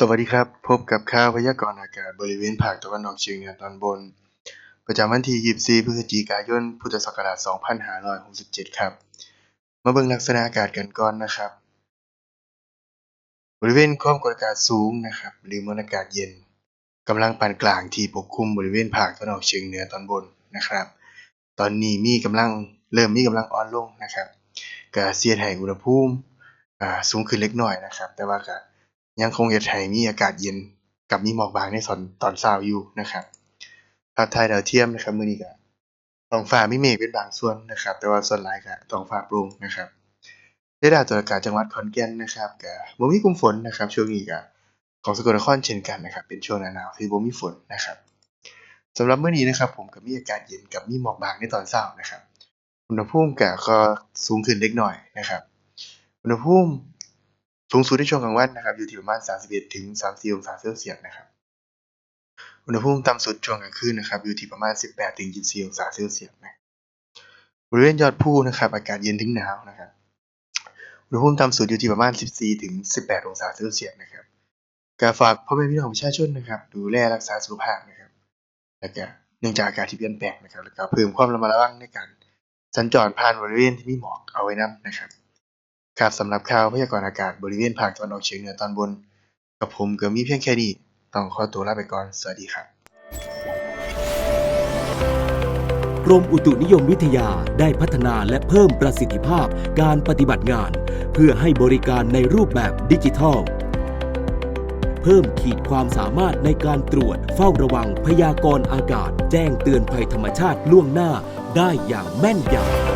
สวัสดีครับ พบกับข่าวพยากรณ์อากาศบริเวณภาคตะวันออกเฉียงเหนือตอนบน ประจำวันที่ 24 พฤศจิกายน พุทธศักราช 2567 ครับ มาเบิ่งลักษณะอากาศกันก่อนนะครับ บริเวณความกดอากาศสูงนะครับ หรือมวลอากาศเย็นกำลังปานกลางที่ปกคลุมบริเวณภาคตะวันออกเฉียงเหนือตอนบนนะครับ ตอนนี้มีกำลังเริ่มมีกำลังอ่อนลงนะครับก็เสียดให้อุณหภูมิสูงขึ้นเล็กน้อยนะครับ แต่ว่าก็ ยังคงเฮ็ดให้มีอากาศเย็นกับมีหมอกบางในตอนตอนเช้าอยู่นะครับภาพถ่ายดาวเทียมนะครับมื้อนี้ก็ท้องฟ้ามีเมฆเป็นบางส่วนนะครับ แต่ว่าส่วนหลายก็ท้องฟ้าโปร่งนะครับเรดาร์ตรวจอากาศจังหวัดขอนแก่นนะครับก็บ่มีกลุ่มฝนนะครับช่วงนี้ก็ของสกลนครเช่นกันนะครับ เป็นช่วงหน้าหนาวที่บ่มีฝนนะครับสำหรับมื้อนี้นะครับ ผมก็มีอากาศเย็นกับมีหมอกบางในตอนเช้านะครับ อุณหภูมิก็ก็สูงขึ้นเล็กน้อยนะครับ อุณหภูมิ สูงสุดในช่วงกลางวันนะครับอยู่ที่ประมาณ 31ถึง34องศาเซลเซียสนะครับอุณหภูมิต่ำสุดช่วงกลางคืนนะครับอยู่ที่ประมาณ 18ถึง24องศาเซลเซียสนะบริเวณยอดภูนะครับอากาศเย็นถึงหนาวนะครับอุณหภูมิต่ำสุดอยู่ที่ประมาณ 14ถึง18องศาเซลเซียสนะครับก็ฝากพ่อแม่พี่น้องประชาชนนะครับ ดูแลรักษาสุขภาพนะครับ แล้วก็เนื่องจากอากาศที่เปลี่ยนแปลงนะครับ แล้วก็เพิ่มความระมัดระวังในการสัญจรผ่านบริเวณที่มีหมอกเอาไว้นํนะครับ ครับสำหรับข่าวพยากรณ์อากาศบริเวณภาคตะวันออกเฉียงเหนือตอนบน กับผมเก็มีเพียงแค่นี้ ต้องขอตัวลาไปก่อน สวัสดีครับ กรมอุตุนิยมวิทยาได้พัฒนาและเพิ่มประสิทธิภาพการปฏิบัติงาน เพื่อให้บริการในรูปแบบดิจิทัล เพิ่มขีดความสามารถในการตรวจเฝ้าระวังพยากรณ์อากาศ แจ้งเตือนภัยธรรมชาติล่วงหน้าได้อย่างแม่นยำ